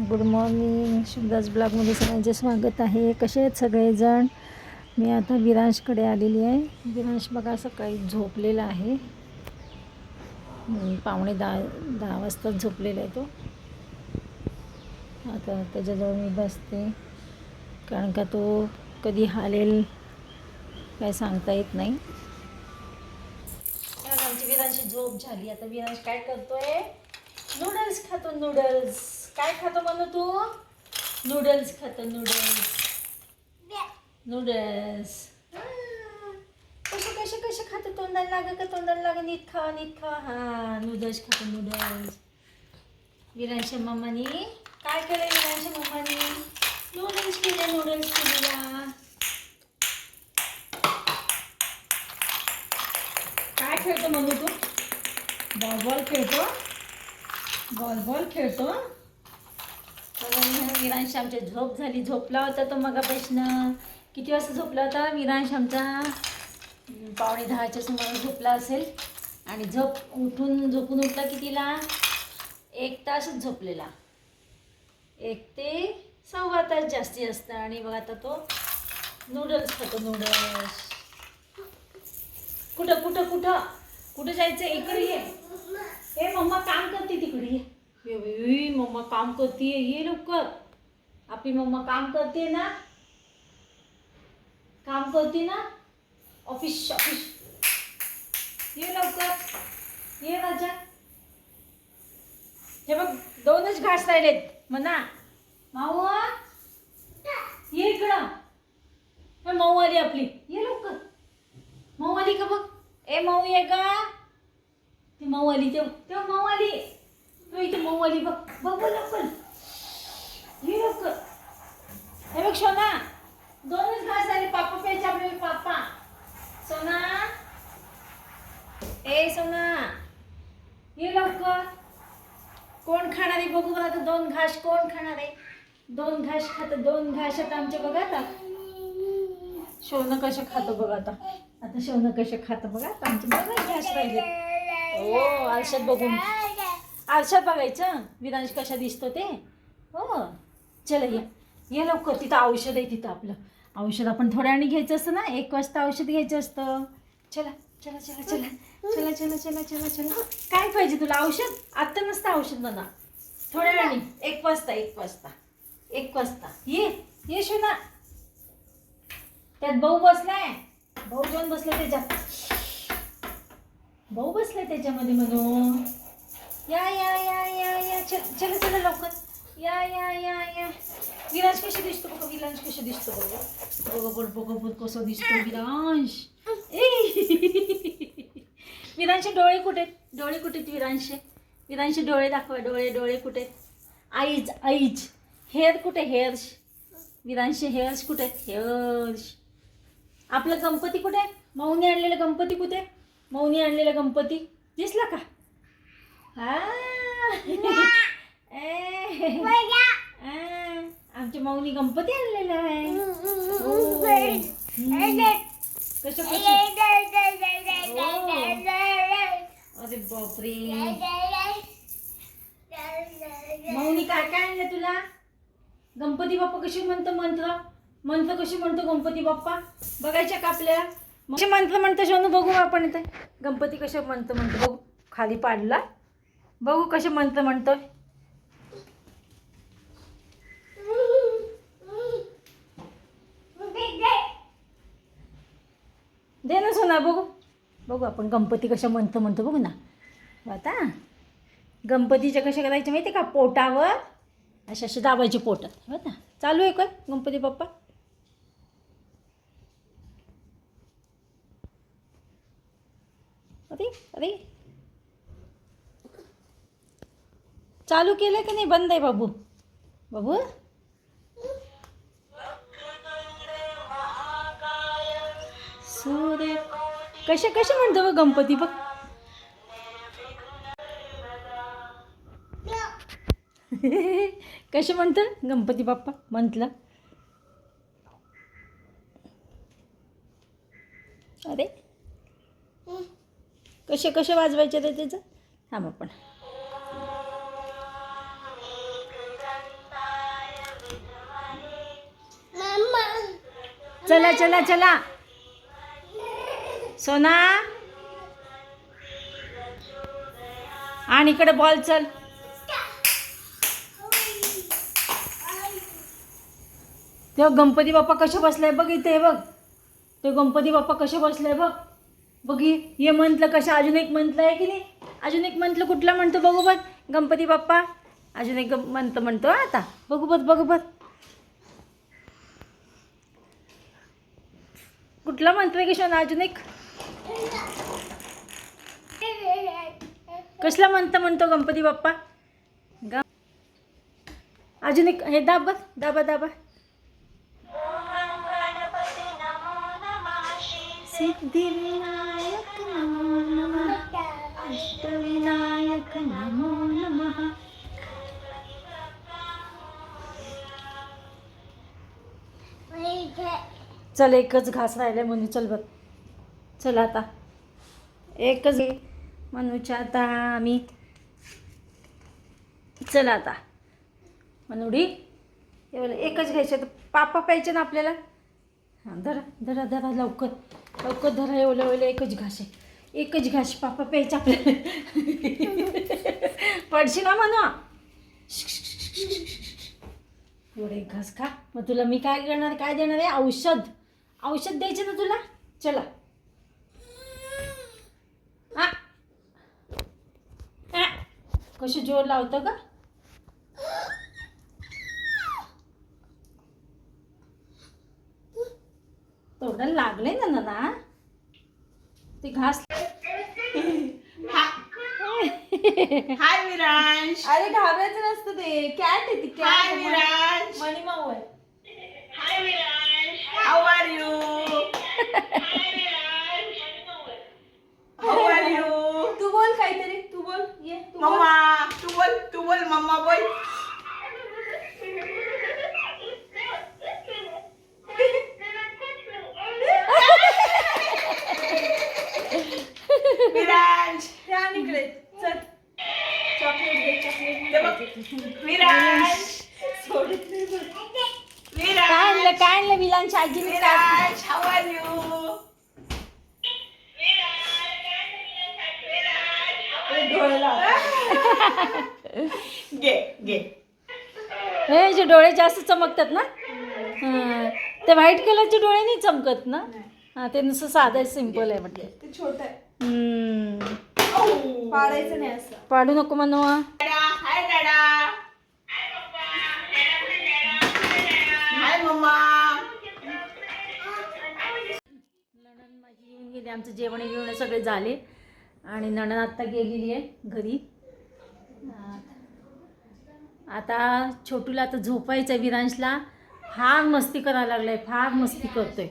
Good morning Shivdas ब्लॉगमध्ये सगळ्यांचे स्वागत आहे. कसे आहेत सगळेजण? मी आता विरांशकडे आलेली आहे. विरांश बघा सकाळी झोपलेला आहे. पावणे दहा दहा वाजताच झोपलेला आहे तो. आता त्याच्याजवळ मी बसते. कारण का तो कधी हालेल काय सांगता येत नाही. आमची विरांशी झोप झाली. आता विरांश काय करतोय? नूडल्स खातो नूडल्स काय खातो म्हणू तू? नूडल्स खातो नूडल्स नूडल्स कसे कसे कसे खातो तोंडाला लाग का तोंडाला लाग नीट खा नीट खा हा नूडल्स खातो नूडल्स विरांच्या मम्मानी काय केलं विरांच्या मम्मानी नूडल्स केले नूडल्स केलेला काय खेळतो म्हणू तू? बॉल बॉल खेळतो? बॉल बॉल खेळतो? विरांश आमची झोप झाली. झोपला होता तो मगापासनं. किती वाजता झोपला होता? विरांश आमचा पावणे दहाच्या सुमारास झोपला असेल. आणि झोप उठून झोपून उठला कितीला एक तासच झोपलेला. एक ते सव्वा तास जास्ती असतं आणि बघा आता तो नूडल्स खातो नूडल्स कुठं कुठं कुठं? कुठं जायचं? इकडे ये. हे मम्मा काम करते तिकडे ये. ये मम्मा काम करते ये लवकर. आपली मम्मा काम करते ना? काम करते ना? ऑफिस ऑफिस ये लवकर. ये राजा. हे बघ दोनच घास राहिलेत. म्हणा. माऊ ये इकडं. हे माऊ आली आपली. ये लवकर. माऊ आली का बघ? ए माऊ ये का ती माऊ आली तेव्हा तेव्हा माऊ आली. इथे मऊ आली बघ. बघ बघ लवकर. ये लवकर. हे बघ सोना. दोनच घास झाले पापा प्यायचे आपले पापा. सोना. ए सोना. ये लवकर. कोण खाणार आहे? बघू बघा आता दोन घास कोण खाणार आहे. दोन घास खात दोन घास आता आमच्या बघा आता. शोनं कसे खातो बघा आता. आता शोनं कसे खातं बघा आता. आमचे बघा घास पाहिजे. हो आरशात बघून. आरशात बघायचं? विरांश कशा दिसतो ते? हो. चला ये. ये लवकर. तिथं औषध आहे तिथं आपलं. औषध आपण थोड्या घ्यायचं असतं ना? एक वाजता औषध घ्यायचं असतं. चला चला चला चला. चला चला चला चला चला. काय पाहिजे तुला? औषध? आत्ता नसतं औषध म्हणा. थोड्या वेळाने. एक वाजता एक वाजता. एक वाजता. ये. ये शोना त्यात भाऊ बसलाय. भाऊ जेवण बसलं त्याच्यात. भाऊ बसलाय त्याच्यामध्ये म्हणून. या या या या या. चला चला लवकर. या या या या. विराज कशी दिसतो बघा विरांश कशी दिसतो बघा. बघा बघ बघा बघ कसं दिसतो विरांश ए. डोळे कुठे? आहेत? डोळे कुठे आहेत विरांशे डोळे दाखवा डोळे डोळे कुठे? Eyes eyes. हेअर कुठे? हेअर्स. विरांशे हेअर्स कुठे? आहेत हेअर्स. आपलं गणपती कुठे? आहे मौनी आणलेलं गणपती कुठे? मौनी आणलेलं गणपती. दिसला का? हा. ए. आ, आमची मौनी गणपती आणलेला आहे. कसं अरे बापरे. मौनी काय काय आणलं तुला? गणपती बाप्पा कशी म्हणतो मंत्र? मंत्र कशी म्हणतो गणपती बाप्पा? बघायच्या का आपल्याला कसे मंत्र म्हणतो शोनू बघू आपण इथे. गणपती कसे म्हणतो म्हणतो बघू. खाली पाडला. बघू कसे मंत्र म्हणतोय. दे ना सोना बघू. बघू आपण गणपती कशा म्हणतो म्हणतो बघू ना. आता. गणपतीच्या कशा करायचे माहिती आहे का? पोटावर. अशा असे दाबायचे पोटात हो ना चालू आहे काय गणपती बाप्पा? अरे अरे. चालू केलं की नाही? बंद आहे बाबू. बाबू? सूर्य. कसे कसे म्हणतो बघ गणपती बघ. कसे म्हणतं? गणपती बाप्पा म्हटलं. अरे. कसे कसे वाजवायचे रे त्याचं? थांब आपण. चला चला चला. सोना. आणि इकडे बॉल चल. तेव्हा गणपती बाप्पा कसे बसलाय बघ इथे बघ. ते गणपती बाप्पा कसे बसलाय बघ. बघी हे म्हटलं कशा अजून एक म्हटलं आहे की नाही? अजून एक म्हटलं कुठलं म्हणतो बघू बघ. गणपती बाप्पा. अजून एक म्हणतो म्हणतो आता. बघू बघ बघू बघ. कुठला म्हणतोय की शोना अजून एक? कसला म्हणतो म्हणतो गणपती बाप्पा? ग अजून एक हे दाबा दाबा दाबा. सिद्धिविनायक नमो नमः अष्टविनायक नमो नमः. चल एकच घास राहिलाय म्हणून चल बघ. चल आता. एकच घे. मनूच्या आता आम्ही. चल आता. मनूडी एवढं एकच घ्यायचं तर पापा प्यायचे ना आपल्याला? हां धरा धरा धरा लवकर. लवकर धरा एवढं एवढं एकच घास आहे. एकच घास पापा प्यायचं आपल्याला. पडशी ना म्हणा एवढं एक घास खा. मग तुला मी काय करणार काय देणार आहे? औषध. औषध द्यायचं ना तुला? चला. आ. आ. कशी जोर लावतं का तोंडाला लागलंय ना ना ते घास हाय विरांश अरे घाबरायचं नसतं ते. कॅट आहे ती हाय कॅट विरांश मणी माऊ आहे how are you how are you तू बोल काहीतरी तू बोल ये तू बोल. मम्मा तू बोल तू बोल मम्मा बोल विरांश ते आण इकडे चल चॉकलेट दे चॉकलेट ते बघ. विरांश सोडत नाही बघ. काय विरांश आणलं विलांच्या आजीने. काय घे घे. हे जे डोळे जास्त चमकतात ना? हां. ते व्हाईट कलरचे डोळे नाही चमकत ना? हा ते नुसतं साधं सिंपल आहे म्हटलं ते छोट आहे. हम्म. पाडायचं नाही असं. पाडू नको म्हणू हाय आमचं जेवण बिवणं सगळे झाले. आणि नणन आत्ता गेलेली आहे घरी. आता छोटूला आता झोपायचं आहे विरांशला. फार मस्ती करायला लागलाय फार मस्ती करतोय.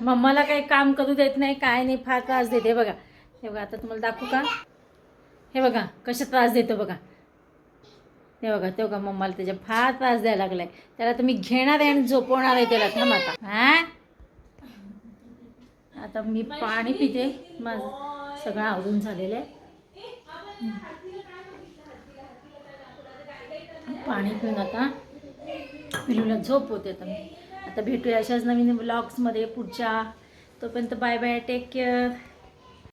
मम्माला काही काम करू देत नाही काय नाही फार त्रास देते बघा. हे बघा आता तुम्हाला दाखवू का? हे बघा कशा त्रास देतो बघा. हे बघा ते बघा मम्माला त्याच्या फार त्रास द्यायला लागलाय. त्याला तुम्ही घेणार आहे आणि झोपवणार आहे त्याला. थांब आता. हा? आता मी पाणी पिते. माझं सगळं आवरून झालेलं आहे. पाणी पिऊन आता पिलूला झोप होते आता मी. आता भेटूया अशाच नवीन ब्लॉग्समध्ये पुढच्या. तोपर्यंत बाय बाय टेक केअर